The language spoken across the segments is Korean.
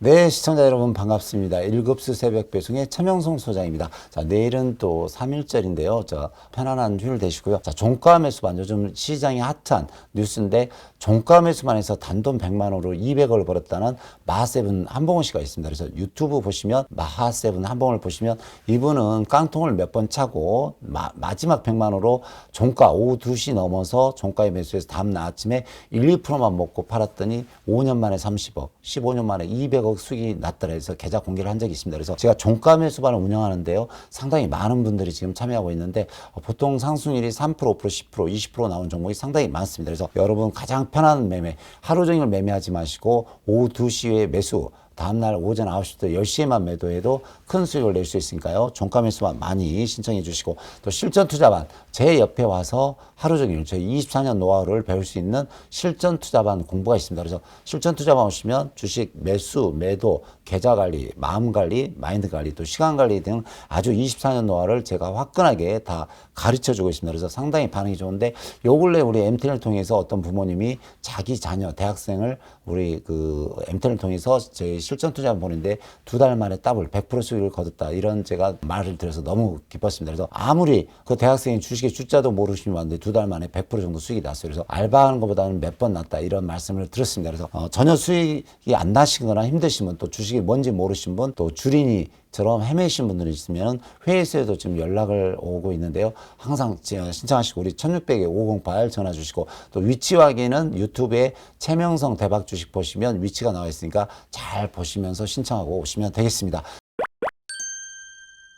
네, 시청자 여러분 반갑습니다. 1급수 새벽 배송의 최명송 소장입니다. 자, 내일은 또 3일절인데요. 자, 편안한 휴일 되시고요. 자, 종가 매수반 요즘 시장이 핫한 뉴스인데 종가 매수반에서 단돈 100만 원으로 200을 벌었다는 마하세븐 한봉원 씨가 있습니다. 그래서 유튜브 보시면 마하세븐 한봉을 보시면 이분은 깡통을 몇 번 차고 마, 마지막 100만 원으로 종가 오후 2시 넘어서 종가에 매수해서 다음날 아침에 1, 2%만 먹고 팔았더니 5년 만에 30억, 15년 만에 200억 수익이 났더라 해서 계좌 공개를 한 적이 있습니다. 그래서 제가 종가 매수반을 운영하는데요. 상당히 많은 분들이 지금 참여하고 있는데 어, 보통 상승률이 3%, 5%, 10%, 20% 나온 종목이 상당히 많습니다. 그래서 여러분 가장 편한 매매, 하루 종일 매매하지 마시고 오후 2시에 매수, 다음날 오전 9시부터 10시에만 매도해도 큰 수익을 낼 수 있으니까요. 종가 매수만 많이 신청해 주시고 또 실전 투자반 제 옆에 와서 하루 종일 저희 24년 노하우를 배울 수 있는 실전 투자반 공부가 있습니다. 그래서 실전 투자반 오시면 주식 매수, 매도, 계좌 관리, 마음 관리, 마인드 관리, 또 시간 관리 등 아주 24년 노하우를 제가 화끈하게 다 가르쳐 주고 있습니다. 그래서 상당히 반응이 좋은데 요 근래 우리 MTN을 통해서 어떤 부모님이 자기 자녀 대학생을 우리 그 MTN을 통해서 제 실전 투자 보는데 두 달 만에 더블 100% 수익을 거뒀다 이런 제가 말을 들어서 너무 기뻤습니다. 그래서 아무리 그 대학생이 주식의 주자도 모르시면 왔는데 두달 만에 100% 정도 수익이 났어요. 그래서 알바하는 것보다는 몇번 낫다 이런 말씀을 들었습니다. 그래서 어, 전혀 수익이 안 나시거나 힘드신 분또 주식이 뭔지 모르신 분 또 주린이 처럼 헤매신 분들이 있으면 회의소에도 지금 연락을 오고 있는데요. 항상 지- 신청하시고 우리 1600에 508 전화 주시고 또 위치 확인은 유튜브에 최명성 대박 주식 보시면 위치가 나와 있으니까 잘 보시면서 신청하고 오시면 되겠습니다.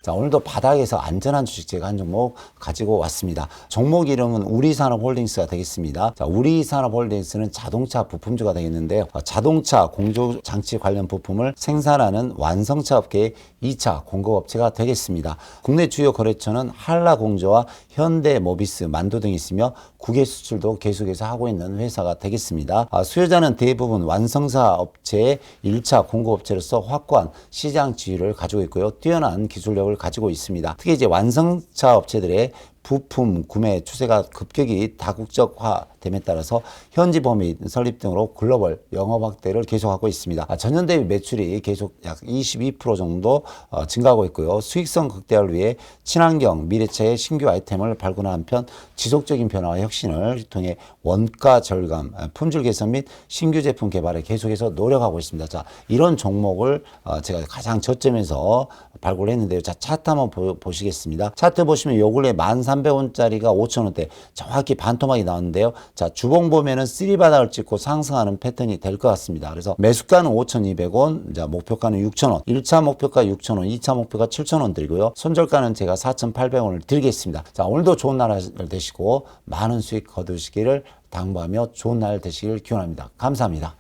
자, 오늘도 바닥에서 안전한 주식 제가 한 종목 가지고 왔습니다. 종목 이름은 우리산업홀딩스가 되겠습니다. 자, 우리산업홀딩스는 자동차 부품주가 되겠는데요. 어, 자동차 공조 장치 관련 부품을 생산하는 완성차 업계의 2차 공급업체가 되겠습니다. 국내 주요 거래처는 한라공조와 현대모비스, 만도 등이 있으며 국외 수출도 계속해서 하고 있는 회사가 되겠습니다. 아, 수요자는 대부분 완성차 업체의 1차 공급업체로서 확고한 시장 지위를 가지고 있고요. 뛰어난 기술력을 가지고 있습니다. 특히 이제 완성차 업체들의 부품 구매 추세가 급격히 다국적화됨에 따라서 현지 범위 설립 등으로 글로벌 영업 확대를 계속하고 있습니다. 아, 전년 대비 매출이 계속 약 22% 정도 어, 증가하고 있고요. 수익성 극대화를 위해 친환경 미래차의 신규 아이템을 발굴한 한편 지속적인 변화와 혁신을 통해 원가 절감, 아, 품질 개선 및 신규 제품 개발에 계속해서 노력하고 있습니다. 자, 이런 종목을 어, 제가 가장 저점에서 발굴했는데요. 자, 차트 한번 보, 보시겠습니다. 차트 보시면 요 근래 1,300원짜리가 5,000원대 정확히 반토막이 나왔는데요. 자, 주봉 보면은 쓰리 바닥을 찍고 상승하는 패턴이 될 것 같습니다. 그래서 매수가는 5,200원, 자, 목표가는 6,000원, 1차 목표가 6,000원, 2차 목표가 7,000원 들고요. 손절가는 제가 4,800원을 드리겠습니다. 자, 오늘도 좋은 날 되시고 많은 수익 거두시기를 당부하며 좋은 날 되시길 기원합니다. 감사합니다.